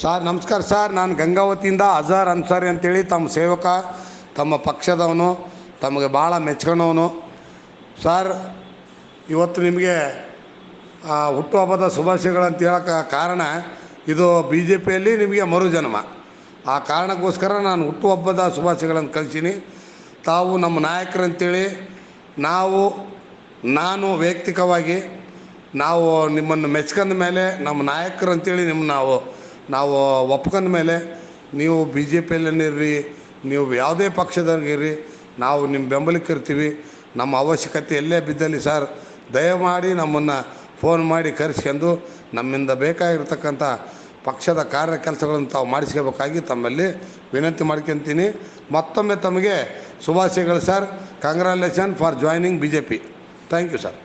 Sir, ನಮಸ್ಕಾರ sir. ನಾನು ಗಂಗಾವತಿಯಿಂದ ಅಜಾರ್ ಅನ್ಸಾರಿ ಅಂತೇಳಿ ತಮ್ಮ ಸೇವಕ, ತಮ್ಮ ಪಕ್ಷದವನು, ತಮಗೆ ಭಾಳ ಮೆಚ್ಕೊಳವನು ಸರ್, ಇವತ್ತು ನಿಮಗೆ ಹುಟ್ಟುಹಬ್ಬದ ಹುಟ್ಟುಹಬ್ಬದ ಅಂತ ಹೇಳೋಕ್ಕೆ ಕಾರಣ ಇದು ಬಿ ಜೆ ಪಿಯಲ್ಲಿ ನಿಮಗೆ ಮರುಜನ್ಮ. ಆ ಕಾರಣಕ್ಕೋಸ್ಕರ ನಾನು ಹುಟ್ಟುಹಬ್ಬದ ಶುಭಾಶಯಗಳನ್ನು ಕಳಿಸೀನಿ. ತಾವು ನಮ್ಮ ನಾಯಕರಂತೇಳಿ, ನಾವು, ನಾನು ವೈಯಕ್ತಿಕವಾಗಿ, ನಾವು ನಿಮ್ಮನ್ನು ಮೆಚ್ಕೊಂಡ ಮೇಲೆ ನಮ್ಮ ನಾಯಕರು ಅಂತೇಳಿ ನಿಮ್ಮ ನಾವು ನಾವು ಒಪ್ಕೊಂಡ ಮೇಲೆ ನೀವು ಬಿ ಜೆ ಪಿಯಲ್ಲಿರ್ರಿ ನೀವು ಯಾವುದೇ ಪಕ್ಷದವ್ರಿಗಿರ್ರಿ ನಾವು ನಿಮ್ಮ ಬೆಂಬಲಕ್ಕೆ ಇರ್ತೀವಿ. ನಮ್ಮ ಅವಶ್ಯಕತೆ ಎಲ್ಲೇ ಬಿದ್ದಲ್ಲಿ ಸರ್, ದಯಮಾಡಿ ನಮ್ಮನ್ನು ಫೋನ್ ಮಾಡಿ ಕರೆಸ್ಕೊಂಡು ನಮ್ಮಿಂದ ಬೇಕಾಗಿರ್ತಕ್ಕಂಥ ಪಕ್ಷದ ಕಾರ್ಯ ಕೆಲಸಗಳನ್ನು ತಾವು ಮಾಡಿಸ್ಕೋಬೇಕಾಗಿ ತಮ್ಮಲ್ಲಿ ವಿನಂತಿ ಮಾಡ್ಕೊತೀನಿ. ಮತ್ತೊಮ್ಮೆ ತಮಗೆ ಶುಭಾಶಯಗಳು sir. Congratulation for joining B J P thank you sir